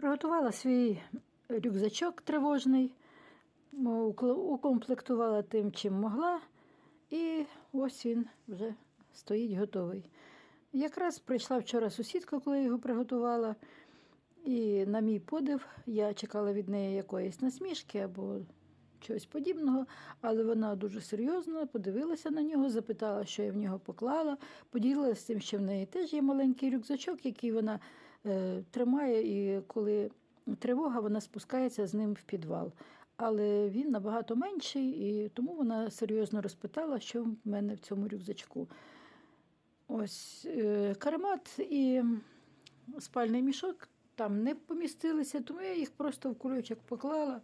Приготувала свій рюкзачок тривожний, укомплектувала тим, чим могла, і ось він вже стоїть готовий. Якраз прийшла вчора сусідка, коли його приготувала, і на мій подив я чекала від неї якоїсь насмішки або чогось подібного, але вона дуже серйозно подивилася на нього, запитала, що я в нього поклала, поділилася тим, що в неї теж є маленький рюкзачок, який вона тримає, і коли тривога, вона спускається з ним в підвал. Але він набагато менший, і тому вона серйозно розпитала, що в мене в цьому рюкзачку. Ось е, каремат і спальний мішок там не помістилися, тому я їх просто в кульочок поклала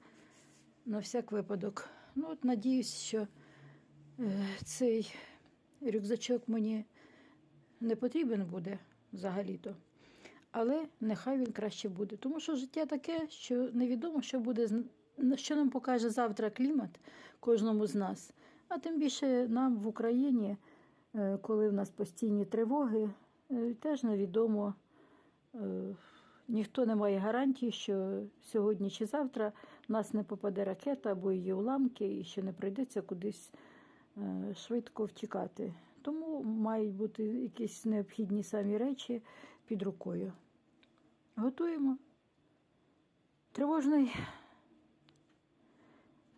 на всяк випадок. Ну, от надіюсь, що е, цей рюкзачок мені не потрібен буде взагалі-то. Але нехай він краще буде. Тому що життя таке, що невідомо, що буде що нам покаже завтра клімат кожному з нас. А тим більше нам в Україні, е, коли в нас постійні тривоги, е, теж невідомо. е, Ніхто не має гарантії, що сьогодні чи завтра в нас не попаде ракета або її уламки, і що не прийдеться кудись швидко втікати. Тому мають бути якісь необхідні самі речі під рукою. Готуємо тривожний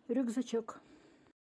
рюкзачок.